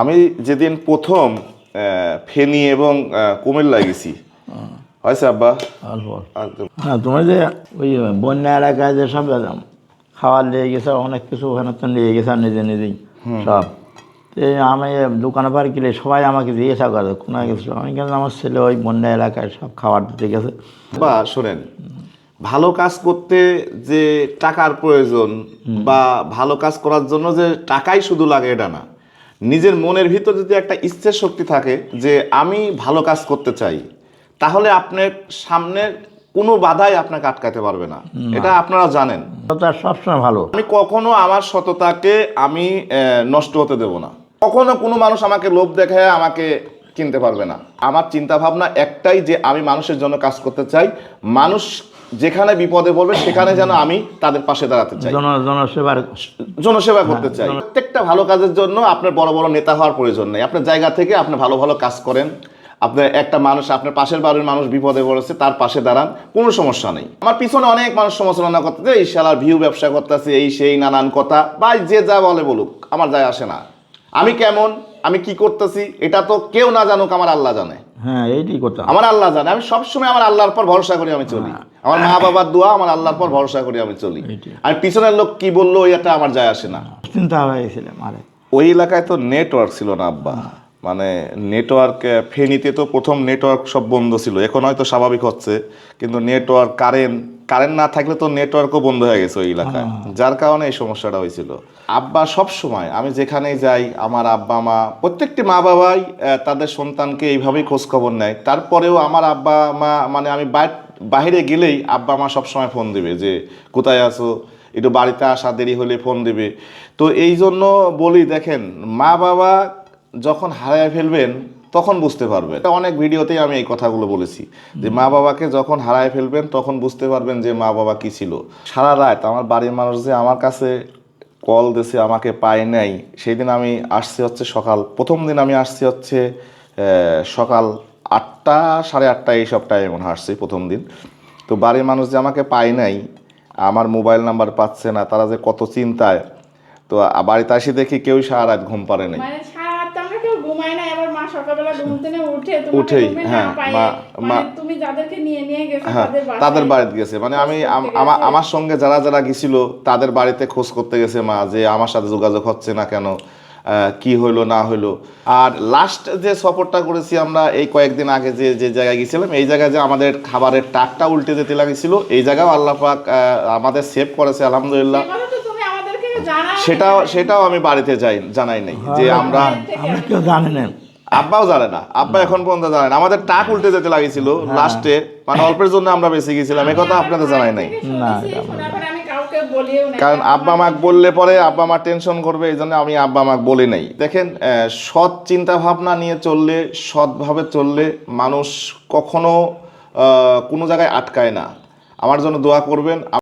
আমি যেদিন প্রথম ফেনী এবং কুমিল্লা গেছি। হয়েছে আব্বা। হ্যাঁ তোমার যে ওই বন্যা এলাকায় যে সব খাবার নিয়ে গেছে অনেক কিছু ওখানে তো নিয়ে গেছে নিজে নিজেই সব। তো আমি দোকানে পার গেলে সবাই আমাকে জিজ্ঞাসা করে কোনো কিছু আমি কিন্তু আমার ছেলে ওই বন্যা এলাকায় সব খাবার দিতে গেছে। বা শোনেন ভালো কাজ করতে যে টাকার প্রয়োজন বা ভালো কাজ করার জন্য যে টাকাই শুধু লাগে এটা না। নিজের মনের ভিতর যদি একটা ইচ্ছের শক্তি থাকে যে আমি ভালো কাজ করতে চাই তাহলে আপনার সামনে কোনো বাধাই আপনাকে আটকাতে পারবে না। এটা আপনারা জানেন। সবসময় ভালো। আমি কখনো আমার সততাকে আমি নষ্ট হতে দেব না। কখনো কোনো মানুষ আমাকে লোভ দেখায় আমাকে কিনতে পারবে না। আমার চিন্তা ভাবনা একটাই যে আমি মানুষের জন্য কাজ করতে চাই। মানুষ যেখানে বিপদে পড়বে সেখানে যেন আমি তাদের পাশে দাঁড়াতে চাই। জনসেবার জনসেবা করতে চাই। প্রত্যেকটা ভালো কাজের জন্য আপনার বড় বড় নেতা হওয়ার প্রয়োজন নেই। আপনার জায়গা থেকে আপনি ভালো ভালো কাজ করেন। আপনার একটা মানুষ আপনার পাশের বাড়ির মানুষ বিপদে পড়েছে তার পাশে দাঁড়ান কোনো সমস্যা নেই। আমার পিছনে অনেক মানুষ সমালোচনা করতেছে এই শালার ভিউ ব্যবসা করতেছে এই সেই নানান কথা বা যে যা বলে বলুক আমার যায় আসে না। আমি কেমন? আমি কি করতেছি? এটা তো কেউ না জানুক আমার আল্লাহ জানে। হ্যাঁ এইটাই করতে আমার আল্লাহ জানে। আমি সবসময় আমার আল্লাহর পর ভরসা করি আমি চলি। আমার মা বাবার দোয়া আমার আল্লাহর পর ভরসা করি আমি চলি। আর পিছনের লোক কি বলল ওই একটা আমার যায় আসে না। চিন্তা হয়ে গেছিলাম আরে। ওই এলাকায় তো নেটওয়ার্ক ছিল না আব্বা। মানে নেটওয়ার্ক ফেনীতে তো প্রথম নেটওয়ার্ক সব বন্ধ ছিল। এখন হয়তো স্বাভাবিক হচ্ছে কিন্তু নেটওয়ার্ক কারেন্ট কারেন্ট না থাকলে তো নেটওয়ার্কও বন্ধ হয়ে গেছে ওই এলাকায়। যার কারণে এই সমস্যাটা হয়েছিল। আব্বা সব সময় আমি যেখানেই যাই আমার আব্বা মা প্রত্যেকটি মা বাবাই তাদের সন্তানকে এইভাবেই খোঁজ খবর নেয়। তারপরেও আমার আব্বা মা মানে আমি বাইর- বাইরে গেলেই আব্বা মা সবসময় ফোন দিবে যে কোথায় আছো? একটু বাড়িতে আসা দেরি হলে ফোন দিবে। তো এই জন্য বলি দেখেন মা বাবা যখন হারায় ফেলবেন, তখন বুঝতে পারবেন। অনেক ভিডিওতেই আমি এই কথাগুলো বলেছি যে মা বাবাকে যখন হারায় ফেলবেন, তখন বুঝতে পারবেন যে মা বাবা কি ছিল। সারা রাত আমার বাড়ির মানুষ যে আমার কাছে কল দিছে, আমাকে পায় নাই সেই দিন আমি আসছি হচ্ছে সকাল, প্রথম দিন আমি আসছি হচ্ছে সকাল আটটা, সাড়ে আটটা এই সব টাইমে মনে আসছি প্রথম দিন। তো বাড়ির মানুষ যে আমাকে পায় নাই, আমার মোবাইল নাম্বার পাচ্ছে না, তারা যে কত চিন্তায়, তো বাড়িতে আসি দেখি কেউই সারা রাত ঘুম পারে নাই মানে সারা রাত তো আমরা কেউ ঘুমাই না এবার মা সকালবেলা ঘুম থেকে উঠে তোমাকে উঠেই, হ্যাঁ, মা- মানে মা- তুমি যাদেরকে নিয়ে নিয়ে গেছো হ্যাঁ তাদের বাড়িতে গেছে। মানে আমি খোঁজ করতে আমার গেছে। সঙ্গে যারা যারা গেছিল তাদের বাড়িতে খোঁজ করতে গেছে মা যে আমার সাথে যোগাযোগ হচ্ছে না কেন কি হইল না হইল। আর লাস্ট যে সফরটা করেছি আমরা এই কয়েকদিন আগে যে যে জায়গায় গেছিলাম এই জায়গায় যে আমাদের খাবারের টাকটা উল্টে যেতে লাগছিল এই জায়গাও আল্লাহ পাক আমাদের সেভ করেছে আলহামদুলিল্লাহ। সে কথা তো তুমি আমাদেরকে জানাও। সেটাও সেটাও আমি বাড়িতে যাই জানাই নাই যে আমরা আমরা কেউ জানি না আব্বাও জানে না। আব্বা এখন পর্যন্ত জানে না। আমাদের টাক উল্টে যেতে লাগিয়েছিল লাস্টে। মানে অল্পের জন্য আমরা বেঁচে গেছিলাম। এই কথা আপনাদের জানাই নাই। না, না শোনার পরে আমি কাউকে বলিও না কারণ আব্বা মাক বললে পরে আব্বা মা টেনশন করবে এই জন্য আমি আব্বা মাক বলি নাই। দেখেন আহ, সৎ চিন্তা ভাবনা নিয়ে চললে সৎভাবে চললে মানুষ কখনো আহ, কোনো জায়গায় আটকায় না। আমার জন্য দোয়া করবেন।